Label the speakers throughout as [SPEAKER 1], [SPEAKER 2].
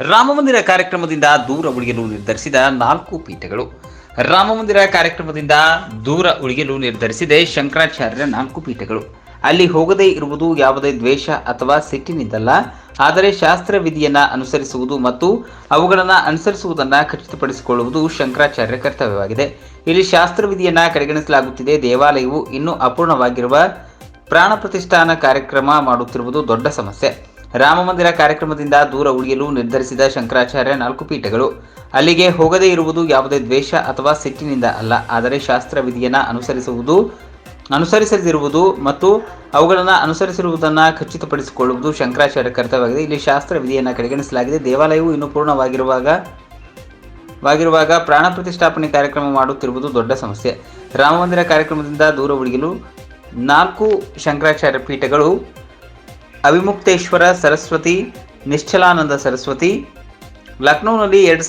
[SPEAKER 1] ರಾಮಮಂದಿರ ಕಾರ್ಯಕ್ರಮದಿಂದ ದೂರ ಉಳಿಯಲು ನಿರ್ಧರಿಸಿದ ನಾಲ್ಕು ಪೀಠಗಳು. ರಾಮಮಂದಿರ ಕಾರ್ಯಕ್ರಮದಿಂದ ದೂರ ಉಳಿಯಲು ನಿರ್ಧರಿಸಿದೆ ಶಂಕರಾಚಾರ್ಯರ ನಾಲ್ಕು ಪೀಠಗಳು. ಅಲ್ಲಿ ಹೋಗದೇ ಇರುವುದು ಯಾವುದೇ ದ್ವೇಷ ಅಥವಾ ಸಿಟ್ಟಿನಿಂದಲ್ಲ, ಆದರೆ ಶಾಸ್ತ್ರ ವಿಧಿಯನ್ನ ಅನುಸರಿಸುವುದು ಮತ್ತು ಅವುಗಳನ್ನು ಅನುಸರಿಸುವುದನ್ನು ಖಚಿತಪಡಿಸಿಕೊಳ್ಳುವುದು ಶಂಕರಾಚಾರ್ಯ ಕರ್ತವ್ಯವಾಗಿದೆ. ಇಲ್ಲಿ ಶಾಸ್ತ್ರ ವಿಧಿಯನ್ನ ಕಡೆಗಣಿಸಲಾಗುತ್ತಿದೆ. ದೇವಾಲಯವು ಇನ್ನೂ ಅಪೂರ್ಣವಾಗಿರುವ ಪ್ರಾಣ ಪ್ರತಿಷ್ಠಾನ ಕಾರ್ಯಕ್ರಮ ಮಾಡುತ್ತಿರುವುದು ದೊಡ್ಡ ಸಮಸ್ಯೆ. ರಾಮಮಂದಿರ ಕಾರ್ಯಕ್ರಮದಿಂದ ದೂರ ಉಳಿಯಲು ನಿರ್ಧರಿಸಿದ ಶಂಕರಾಚಾರ್ಯ ನಾಲ್ಕು ಪೀಠಗಳು. ಅಲ್ಲಿಗೆ ಹೋಗದೇ ಇರುವುದು ಯಾವುದೇ ದ್ವೇಷ ಅಥವಾ ಸಿಟ್ಟಿನಿಂದ ಅಲ್ಲ, ಆದರೆ ಶಾಸ್ತ್ರ ವಿಧಿಯನ್ನು ಅನುಸರಿಸುವುದು, ಅನುಸರಿಸದಿರುವುದು ಮತ್ತು ಅವುಗಳನ್ನು ಅನುಸರಿಸಿರುವುದನ್ನು ಖಚಿತಪಡಿಸಿಕೊಳ್ಳುವುದು ಶಂಕರಾಚಾರ್ಯ ಕರ್ತವ್ಯವಾಗಿದೆ. ಇಲ್ಲಿ ಶಾಸ್ತ್ರ ವಿಧಿಯನ್ನು ಕಡೆಗಣಿಸಲಾಗಿದೆ. ದೇವಾಲಯವು ಇನ್ನೂ ಪೂರ್ಣವಾಗಿರುವಾಗ, ವಾಗಿರುವಾಗ ಪ್ರಾಣ ಪ್ರತಿಷ್ಠಾಪನೆ ಕಾರ್ಯಕ್ರಮ ಮಾಡುತ್ತಿರುವುದು ದೊಡ್ಡ ಸಮಸ್ಯೆ. ರಾಮಮಂದಿರ ಕಾರ್ಯಕ್ರಮದಿಂದ ದೂರ ಉಳಿಯಲು ನಾಲ್ಕು ಶಂಕರಾಚಾರ್ಯ ಪೀಠಗಳು ಅವಿಮುಕ್ತೇಶ್ವರ ಸರಸ್ವತಿ, ನಿಶ್ಚಲಾನಂದ ಸರಸ್ವತಿ. ಲಕ್ನೋನಲ್ಲಿ ಎರಡು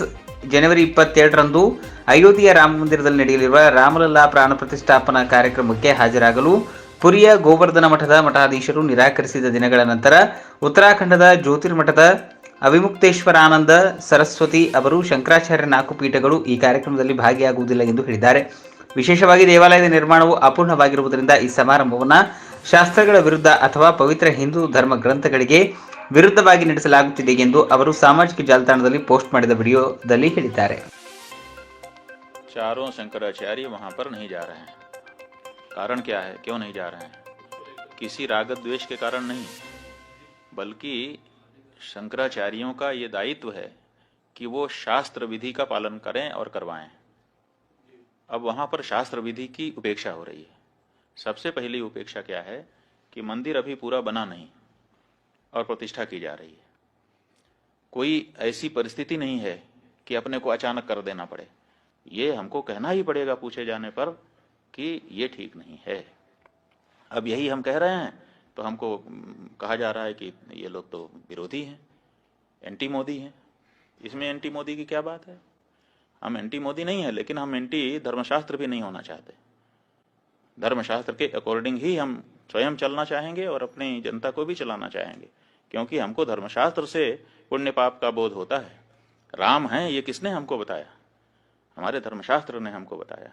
[SPEAKER 1] ಜನವರಿ ಇಪ್ಪತ್ತೆರಡರಂದು ಅಯೋಧ್ಯೆಯ ರಾಮ ಮಂದಿರದಲ್ಲಿ ನಡೆಯಲಿರುವ ರಾಮಲಲ್ಲಾ ಪ್ರಾಣ ಪ್ರತಿಷ್ಠಾಪನಾ ಕಾರ್ಯಕ್ರಮಕ್ಕೆ ಹಾಜರಾಗಲು ಪುರಿಯ ಗೋವರ್ಧನ ಮಠದ ಮಠಾಧೀಶರು ನಿರಾಕರಿಸಿದ ದಿನಗಳ ನಂತರ ಉತ್ತರಾಖಂಡದ ಜ್ಯೋತಿರ್ಮಠದ ಅವಿಮುಕ್ತೇಶ್ವರಾನಂದ ಸರಸ್ವತಿ ಅವರು ಶಂಕರಾಚಾರ್ಯ ನಾಲ್ಕು ಪೀಠಗಳು ಈ ಕಾರ್ಯಕ್ರಮದಲ್ಲಿ ಭಾಗಿಯಾಗುವುದಿಲ್ಲ ಎಂದು ಹೇಳಿದ್ದಾರೆ. ವಿಶೇಷವಾಗಿ ದೇವಾಲಯದ ನಿರ್ಮಾಣವು ಅಪೂರ್ಣವಾಗಿರುವುದರಿಂದ ಈ ಸಮಾರಂಭವನ್ನು ಶಾಸ್ತ್ರಗಳ ವಿರುದ್ಧ ಅಥವಾ ಪವಿತ್ರ ಹಿಂದೂ ಧರ್ಮ ಗ್ರಂಥಗಳಿಗೆ ವಿರುದ್ಧವಾಗಿ ನಡೆಸಲಾಗುತ್ತಿದೆ ಎಂದು ಅವರು ಸಾಮಾಜಿಕ ಜಾಲತಾಣದಲ್ಲಿ ಪೋಸ್ಟ್ ಮಾಡಿದ ವಿಡಿಯೋದಲ್ಲಿ ಹೇಳಿದ್ದಾರೆ
[SPEAKER 2] चारों शंकराचार्य वहां पर नहीं जा रहे हैं कारण क्या है क्यों नहीं जा रहे हैं किसी राग द्वेष के कारण नहीं बल्कि शंकराचार्यों का ये दायित्व है कि वो शास्त्र विधि का पालन करें और करवाएं अब वहां पर शास्त्र विधि की उपेक्षा हो रही है सबसे पहली उपेक्षा क्या है कि मंदिर अभी पूरा बना नहीं और प्रतिष्ठा की जा रही है। कोई ऐसी परिस्थिति नहीं है कि अपने को अचानक कर देना पड़े। ये हमको कहना ही पड़ेगा पूछे जाने पर कि ये ठीक नहीं है। अब यही हम कह रहे हैं तो हमको कहा जा रहा है कि ये लोग तो विरोधी हैं एंटी मोदी हैं। इसमें एंटी मोदी की क्या बात है? हम एंटी मोदी नहीं है, लेकिन हम एंटी धर्मशास्त्र भी नहीं होना चाहते। धर्मशास्त्र के अकॉर्डिंग ही हम स्वयं चलना चाहेंगे और अपनी जनता को भी चलाना चाहेंगे, क्योंकि हमको धर्मशास्त्र से पुण्य पाप का बोध होता है। राम है, ये किसने हमको बताया? हमारे धर्मशास्त्र ने हमको बताया।